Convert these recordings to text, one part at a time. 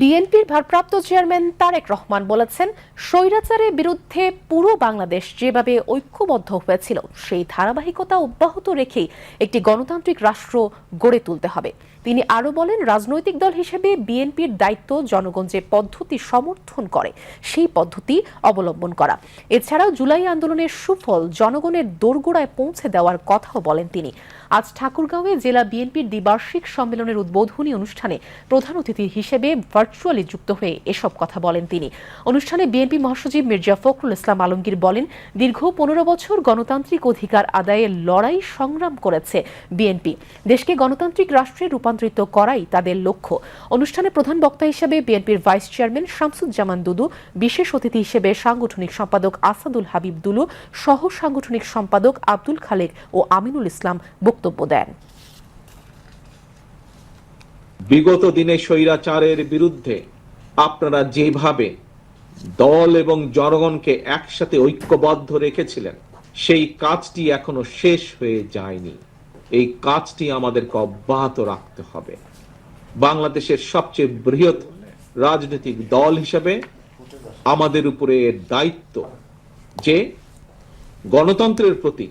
বিএনপির ভারপ্রাপ্ত চেয়ারম্যান তারেক রহমান বলেছেন, স্বৈরাচারের বিরুদ্ধে পুরো বাংলাদেশ যেভাবে ঐক্যবদ্ধ হয়েছিল, সেই ধারাবাহিকতা অব্যাহত রেখেই একটি গণতান্ত্রিক রাষ্ট্র গড়ে তুলতে হবে। তিনি আরও বলেন, রাজনৈতিক দল হিসেবে বিএনপির দায়িত্ব জনগণ যে পদ্ধতি সমর্থন করে, সেই পদ্ধতি অবলম্বন করা। এছাড়াও জুলাই আন্দোলনের সুফল জনগণের দোরগোড়ায় পৌঁছে দেওয়ার কথাও বলেন তিনি। আজ ঠাকুরগাঁওয়ে জেলা বিএনপির দ্বিবার্ষিক সম্মেলনের উদ্বোধনী অনুষ্ঠানে প্রধান অতিথি হিসেবে ভার্চুয়ালি যুক্ত হয়ে এসব কথা বলেন তিনি। অনুষ্ঠানে বিএনপি মহাসচিব মির্জা ফখরুল ইসলাম আলমগীর বলেন, দীর্ঘ পনেরো বছর গণতান্ত্রিক অধিকার আদায়ে লড়াই সংগ্রাম করেছে বিএনপি। দেশকে গণতান্ত্রিক রাষ্ট্রে রূপান্তরিত করাই তাদের লক্ষ্য। অনুষ্ঠানে প্রধান বক্তা হিসেবে বিএনপির ভাইস চেয়ারম্যান শামসুজ্জামান দুদু, বিশেষ অতিথি হিসেবে সাংগঠনিক সম্পাদক আসাদুল হাবিব দুলু সহ সাংগঠনিক সম্পাদক আব্দুল খালেক ও আমিনুল ইসলাম বক্তব্য দেন। বিগত দিনে স্বৈরাচারের বিরুদ্ধে আপনারা যেভাবে দল এবং জনগণকে একসাথে ঐক্যবদ্ধ রেখেছিলেন, সেই কাজটি এখনও শেষ হয়ে যায়নি। এই কাজটি আমাদেরকে অব্যাহত রাখতে হবে। বাংলাদেশের সবচেয়ে বৃহৎ রাজনৈতিক দল হিসেবে আমাদের উপরে দায়িত্ব যে গণতন্ত্রের প্রতি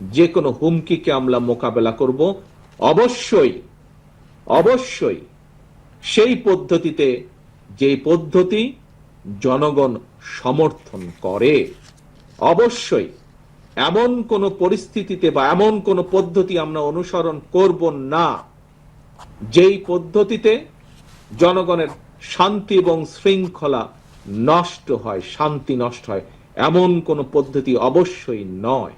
যে কোনো হুমকিকে আমরা মোকাবেলা করব। অবশ্যই অবশ্যই সেই পদ্ধতিতে যে পদ্ধতি জনগণ সমর্থন করে, অবশ্যই এমন কোন পরিস্থিতিতে বা এমন কোন পদ্ধতি আমরা অনুসরণ করব না, যেই পদ্ধতিতে জনগণের শান্তি এবং শৃঙ্খলা নষ্ট হয়, শান্তি নষ্ট হয়, এমন কোন পদ্ধতি অবশ্যই নয়।